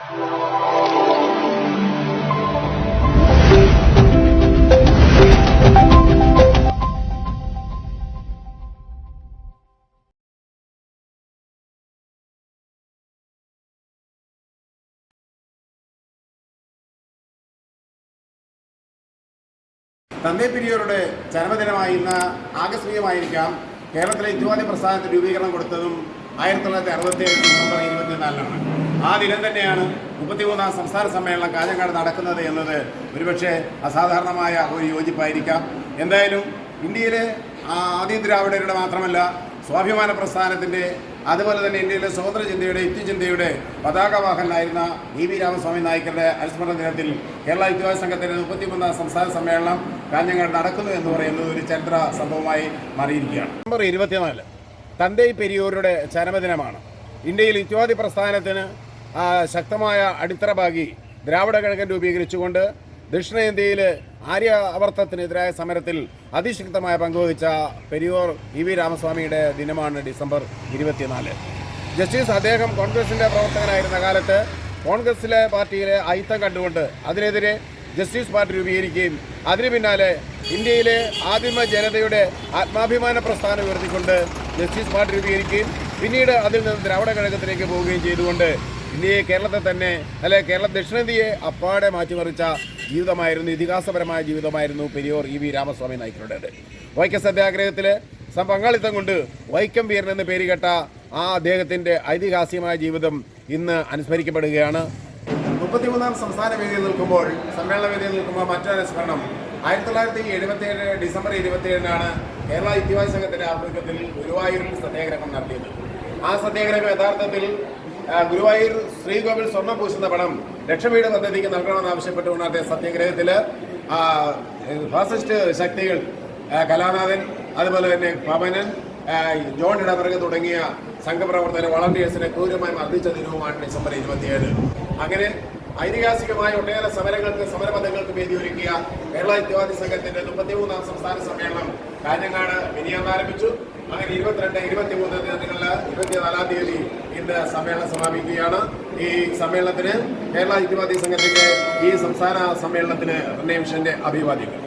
തന്തേ പെരിയോരുടെ ചരമദിനമായി ഇന്ന് ആകസ്മികമായിരിക്കാം. കേരളത്തിലെ യുദ്ധവാദി പ്രസ്ഥാനത്തിന് രൂപീകരണം കൊടുത്തതും ആയിരത്തി തൊള്ളായിരത്തി അറുപത്തി ഏഴ് ഡിസംബർ ഇരുപത്തിനാലിനാണ്. ആ ദിനം തന്നെയാണ് മുപ്പത്തിമൂന്നാം സംസ്ഥാന സമ്മേളനം കാഞ്ഞങ്ങാട് നടക്കുന്നത് എന്നത് ഒരുപക്ഷെ അസാധാരണമായ ഒരു യോജിപ്പായിരിക്കാം. എന്തായാലും ഇന്ത്യയിലെ ആദ്യ ദ്രാവിഡരുടെ മാത്രമല്ല സ്വാഭിമാന പ്രസ്ഥാനത്തിന്റെ അതുപോലെ തന്നെ ഇന്ത്യയിലെ സ്വതന്ത്ര ചിന്തയുടെ യുക്തിചിന്തയുടെ പതാകവാഹനായിരുന്ന ഇ വി രാമസ്വാമി നായിക്കരുടെ അനുസ്മരണ ദിനത്തിൽ കേരള യുദ്ധവാദ സംഘത്തിന്റെ മുപ്പത്തിമൂന്നാം സംസ്ഥാന സമ്മേളനം കാഞ്ഞങ്ങാട് നടക്കുന്നു എന്ന് പറയുന്നത് ഒരു ചരിത്ര സംഭവമായി മാറിയിരിക്കുകയാണ്. നമ്പർ ഇരുപത്തിനാല് തന്തൈ പെരിയൂരുടെ ചരമദിനമാണ്. ഇന്ത്യയിൽ യുദ്ധവാദി പ്രസ്ഥാനത്തിന് ശക്തമായ അടിത്തറ പാകി ദ്രാവിഡ കഴകം രൂപീകരിച്ചുകൊണ്ട് ദക്ഷിണേന്ത്യയിൽ ആര്യ അവർത്തത്തിനെതിരായ സമരത്തിൽ അതിശക്തമായ പങ്കുവഹിച്ച പെരിയോർ ഇ വി രാമസ്വാമിയുടെ ദിനമാണ് ഡിസംബർ ഇരുപത്തിനാല്. ജസ്റ്റിസ് അദ്ദേഹം കോൺഗ്രസിന്റെ പ്രവർത്തകനായിരുന്ന കാലത്ത് കോൺഗ്രസിലെ പാർട്ടിയിലെ അയിത്തം കണ്ടുകൊണ്ട് അതിനെതിരെ ജസ്റ്റിസ് പാർട്ടി രൂപീകരിക്കുകയും അതിനു പിന്നാലെ ഇന്ത്യയിലെ ആദിമ ജനതയുടെ ആത്മാഭിമാന പ്രസ്ഥാനം ഉയർത്തിക്കൊണ്ട് ജസ്റ്റിസ് പാർട്ടി രൂപീകരിക്കുകയും പിന്നീട് അതിൽ നിന്ന് ദ്രാവിഡ ഘടകത്തിലേക്ക് പോവുകയും ചെയ്തുകൊണ്ട് ഇന്ത്യയെ കേരളത്തെ തന്നെ അല്ലെ കേരള ദക്ഷിണേന്ത്യയെ അപ്പാടെ മാറ്റിമറിച്ച ജീവിതമായിരുന്നു ഇതിഹാസപരമായ ജീവിതമായിരുന്നു പെരിയോർ ഇ വി രാമസ്വാമി നായ്ക്കരുടേത് വൈക്കം സത്യാഗ്രഹത്തിൽ പങ്കാളിത്തം കൊണ്ട് വൈക്കം വീരൻ എന്ന് പേര് കേട്ട ആ അദ്ദേഹത്തിന്റെ ഐതിഹാസികമായ ജീവിതം ഇന്ന് അനുസ്മരിക്കപ്പെടുകയാണ്. മുപ്പത്തിമൂന്നാം സംസ്ഥാന വേദിയിൽ നിൽക്കുമ്പോൾ സമ്മേളന വേദിയിൽ നിൽക്കുമ്പോൾ മറ്റൊരു സ്മരണം. ആയിരത്തി തൊള്ളായിരത്തി എഴുപത്തി ഏഴ് ഡിസംബർ ഇരുപത്തിയേഴിനാണ് കേരള യുദ്ധവാദി സംഘത്തിന്റെ ആഭിമുഖ്യത്തിൽ ഗുരുവായൂരിൽ സത്യാഗ്രഹം നടത്തിയത്. ആ സത്യാഗ്രഹം യഥാർത്ഥത്തിൽ ഗുരുവായൂർ ശ്രീകോവിൽ സ്വർണം പൂശുന്ന പണം ലക്ഷവീട് പദ്ധതിക്ക് നൽകണമെന്ന് ആവശ്യപ്പെട്ടുകൊണ്ട് നടത്തിയ സത്യാഗ്രഹത്തിൽ ഫാസിസ്റ്റ് ശക്തികൾ കലാനാഥൻ അതുപോലെ തന്നെ പവനൻ ജോൺ ഇടവർഗ് തുടങ്ങിയ സംഘപ്രവർത്തകരെ വളണ്ടിയേഴ്സിനെ ക്രൂരമായി മർദ്ദിച്ച ദിനവുമാണ് ഡിസംബർ ഇരുപത്തിയേഴ്. അങ്ങനെ ഐതിഹാസികമായ ഒട്ടേറെ സമരങ്ങൾക്ക് സമരപഥങ്ങൾക്ക് വേദിയൊരുക്കിയ കേരള യുദ്ധവാദി സംഘത്തിന്റെ മുപ്പത്തിമൂന്നാം സംസ്ഥാന സമ്മേളനം കാഞ്ഞങ്ങാട് മിനിയാന്ന് ആരംഭിച്ചു. അങ്ങനെ ഇരുപത്തിരണ്ട് ഇരുപത്തി ഇരുപത്തിമൂന്ന് തീയതികളിൽ ഇരുപത്തിനാലാം തീയതി ഇന്ന് സമ്മേളനം സമാപിക്കുകയാണ്. ഈ സമ്മേളനത്തിന് കേരള ഐക്യവാദി സംഘത്തിന്റെ ഈ സംസ്ഥാന സമ്മേളനത്തിന് റിനേംഷന്റെ അഭിവാദ്യങ്ങൾ.